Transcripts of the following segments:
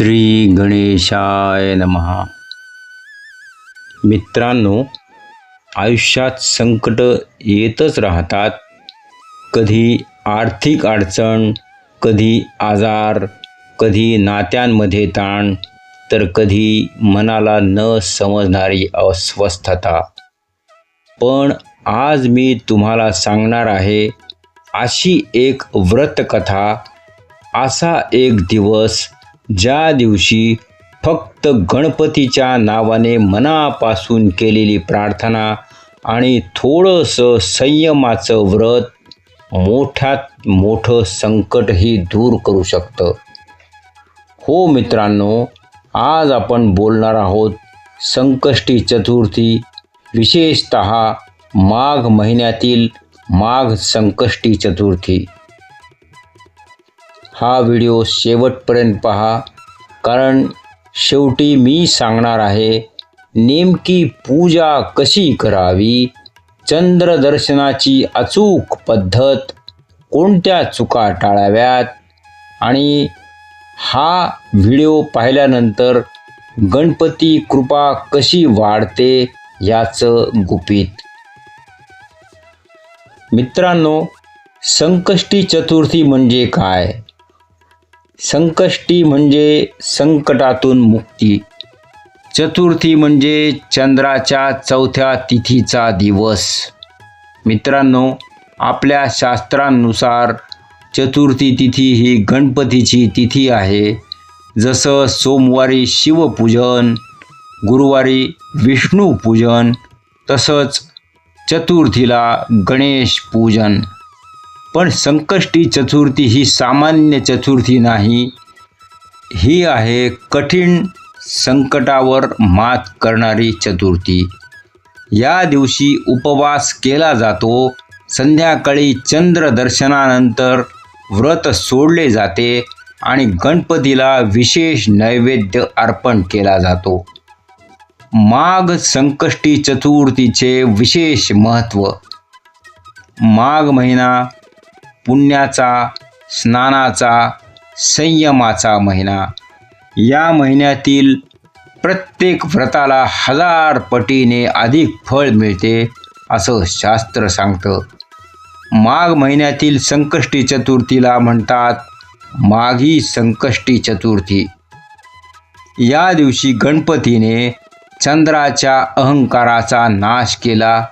श्री गणेशाय नमहा मित्रांनो आयुष्यात संकट येतच राहतात. कधी आर्थिक अडचण कधी आजार कधी नात्यांमध्ये ताण तर कधी मनाला न समजणारी अस्वस्थता. पण आज मी तुम्हाला सांगणार आहे अशी एक व्रतकथा असा एक दिवस ज्या दिवशी फक्त गणपतीच्या नावाने मनापासून केलेली प्रार्थना आणि थोडंसं संयमाचं व्रत मोठ्यात मोठं संकटही दूर करू शकतं. हो मित्रांनो आज आपण बोलणार आहोत संकष्टी चतुर्थी विशेषत माघ महिन्यातील माघ संकष्टी चतुर्थी. हा व्हिडिओ शेवटपर्यंत पहा कारण शेवटी मी सांगणार आहे नेमकी पूजा कशी करावी चंद्रदर्शनाची अचूक पद्धत कोणत्या चुका टाळाव्यात आणि हा व्हिडिओ पाहिल्यानंतर गणपती कृपा कशी वाढते याचं गुपित. मित्रांनो संकष्टी चतुर्थी म्हणजे काय? संकष्टी म्हणजे संकटातून मुक्ती. चतुर्थी म्हणजे चंद्राच्या चौथ्या तिथीचा दिवस. मित्रांनो आपल्या शास्त्रांनुसार चतुर्थी तिथी ही गणपतीची तिथी आहे. जसं सोमवारी शिवपूजन गुरुवारी विष्णू पूजन तसंच चतुर्थीला गणेश पूजन. पण संकष्टी चतुर्थी ही सामान्य चतुर्थी नाही. ही आहे कठीण संकटावर मात करणारी चतुर्थी. या दिवशी उपवास केला जातो. संध्याकाळी चंद्रदर्शनानंतर व्रत सोडले जाते आणि गणपतीला विशेष नैवेद्य अर्पण केला जातो. माघ संकष्टी चतुर्थीचे विशेष महत्त्व माघ महिना पुण्याचा स्नानाचा संयमाचा महिना. या महिन्यातील प्रत्येक व्रताला हजार पटीने अधिक फळ मिळते असं शास्त्र सांगतं. माघ महिन्यातील संकष्टी चतुर्थीला म्हणतात माघी संकष्टी चतुर्थी. या दिवशी गणपतीने चंद्राच्या अहंकाराचा नाश केला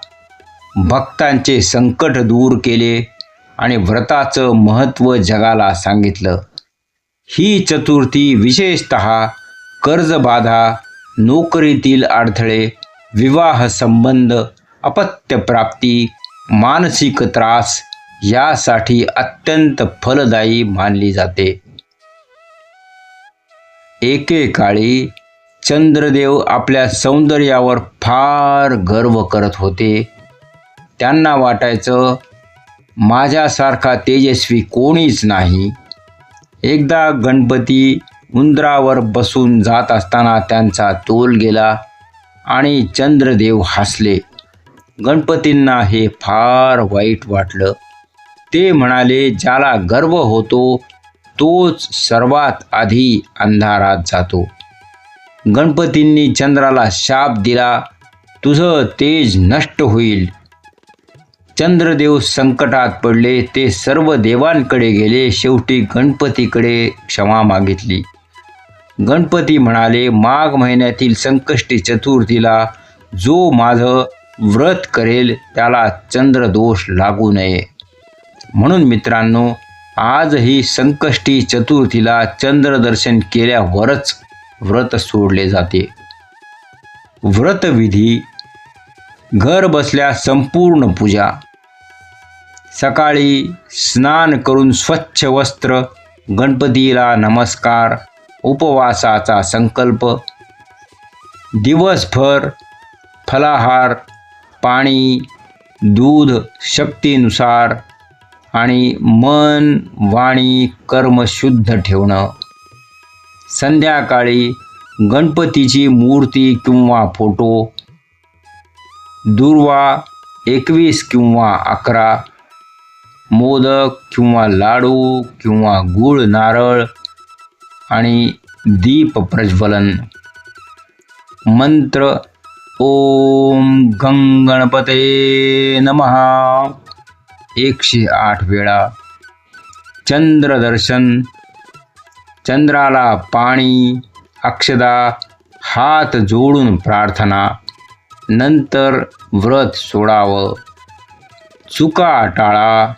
भक्तांचे संकट दूर केले आणि व्रताचं महत्त्व जगाला सांगितलं. ही चतुर्थी विशेषत कर्जबाधा नोकरीतील अडथळे विवाह संबंध अपत्यप्राप्ती मानसिक त्रास यासाठी अत्यंत फलदायी मानली जाते. एकेकाळी चंद्रदेव आपल्या सौंदर्यावर फार गर्व करत होते. त्यांना वाटायचं माझ्यासारखा तेजस्वी कोणीच नाही. एकदा गणपती उंदरावर बसून जात असताना त्यांचा तोल गेला आणि चंद्रदेव हसले. गणपतींना हे फार वाईट वाटलं. ते म्हणाले ज्याला गर्व होतो तोच सर्वात आधी अंधारात जातो. गणपतींनी चंद्राला शाप दिला. तुझं तेज नष्ट होईल. चंद्रदेव संकटात पडले ते सर्व देवांकडे गेले शेवटी गणपतीकडे क्षमा मागितली. गणपती म्हणाले माघ महिन्यातील संकष्टी चतुर्थीला जो माझं व्रत करेल त्याला चंद्रदोष लागू नये. म्हणून मित्रांनो आजही संकष्टी चतुर्थीला चंद्रदर्शन केल्यावरच व्रत सोडले जाते. व्रतविधी घर बसल्या संपूर्ण पूजा. सकाळी स्नान करून स्वच्छ वस्त्र गणपतीला नमस्कार उपवासाचा संकल्प दिवसभर फलाहार पाणी दूध शक्तीनुसार आणि मन वाणी कर्म शुद्ध ठेवणं. संध्याकाळी गणपतीची मूर्ती किंवा फोटो दुर्वा एकवीस किंवा अकरा मोदक किंवा लाडू किंवा गूळ नारळ आणि दीप प्रज्वलन. मंत्र ओम गंगणपते नमहा एकशे आठ वेळा. चंद्रदर्शन चंद्राला पाणी अक्षदा हात जोडून प्रार्थना. नंतर व्रत सोडावं. चुका टाळा.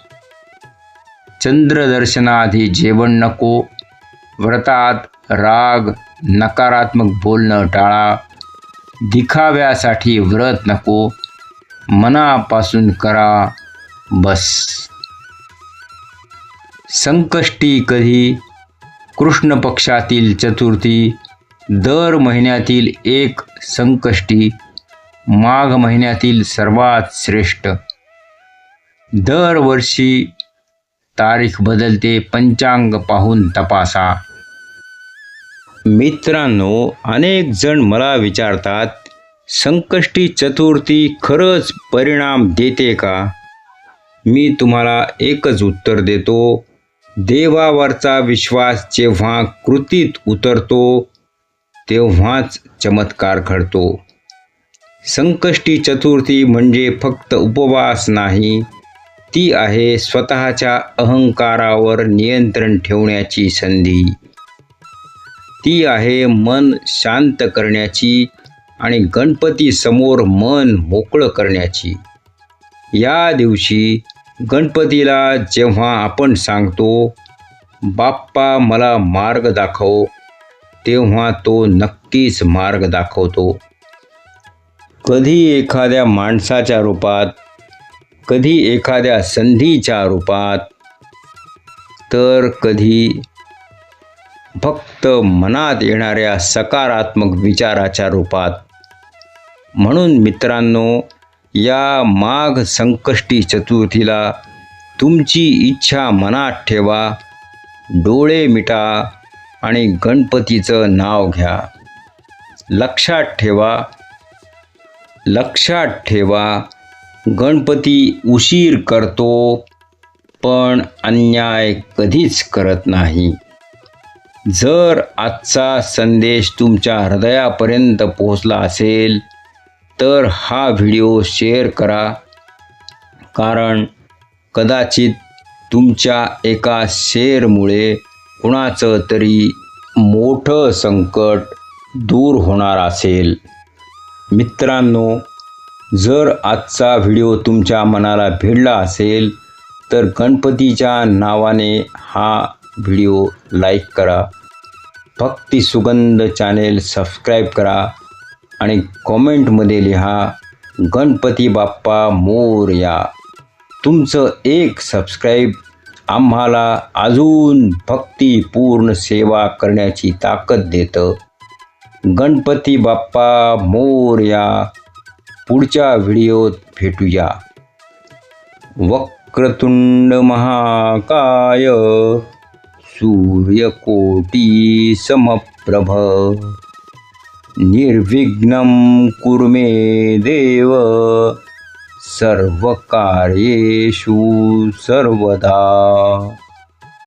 चंद्रदर्शनाआधी जेवण नको व्रतात राग नकारात्मक बोलणं टाळा दिखाव्यासाठी व्रत नको मनापासून करा बस. संकष्टी कधी कृष्ण पक्षातील चतुर्थी दर महिन्यातील एक संकष्टी माघ महिन्यातील सर्वात श्रेष्ठ. दरवर्षी तारीख बदलते पंचांग पाहून तपासा. मित्रांनो अनेक जण मला विचारतात संकष्टी चतुर्थी खरंच परिणाम देते का? मी तुम्हाला एकच उत्तर देतो देवावरचा विश्वास जेव्हा कृतीत उतरतो तेव्हाच चमत्कार घडतो. संकष्टी चतुर्थी म्हणजे फक्त उपवास नाही ती आहे स्वतःच्या अहंकारावर नियंत्रण ठेवण्याची संधी. ती आहे मन शांत करण्याची आणि गणपती समोर मन मोकळं करण्याची. या दिवशी गणपतीला जेव्हा आपण सांगतो बाप्पा मला मार्ग दाखव तेव्हा तो नक्कीच मार्ग दाखवतो. कधी एखाद्या माणसाच्या रूपात कधी एखाद्या संधीच्या रूपात तर कधी फक्त मनात येणाऱ्या सकारात्मक विचाराच्या रूपात. म्हणून मित्रांनो या माघ संकष्टी चतुर्थीला तुमची इच्छा मनात ठेवा डोळे मिटा आणि गणपतीचं नाव घ्या. लक्षात ठेवा लक्षात ठेवा. गणपती उशीर करतो पण अन्याय कधीच करत नाही. जर आजचा संदेश तुमच्या हृदयापर्यंत पोहोचला असेल तर हा व्हिडिओ शेअर करा. कारण कदाचित तुमच्या एका शेअरमुळे कुणाचं तरी मोठं संकट दूर होणार असेल. मित्रांनो जर आजचा व्हिडिओ तुमच्या मनाला भिडला असेल तर गणपतीच्या नावाने हा व्हिडिओ लाईक करा. भक्ती सुगंध चॅनेल सबस्क्राईब करा आणि कॉमेंटमध्ये लिहा गणपती बाप्पा मोर या. तुमचं एक सबस्क्राईब आम्हाला अजून भक्तीपूर्ण सेवा करण्याची ताकद देतं. गणपती बाप्पा मोरया पुढच्या व्हिडिओत भेटूया. वक्रतुंड महाकाय सूर्यकोटी समप्रभ. निर्विघ्नं कुर्मे देव सर्वकार्येषु सर्वदा.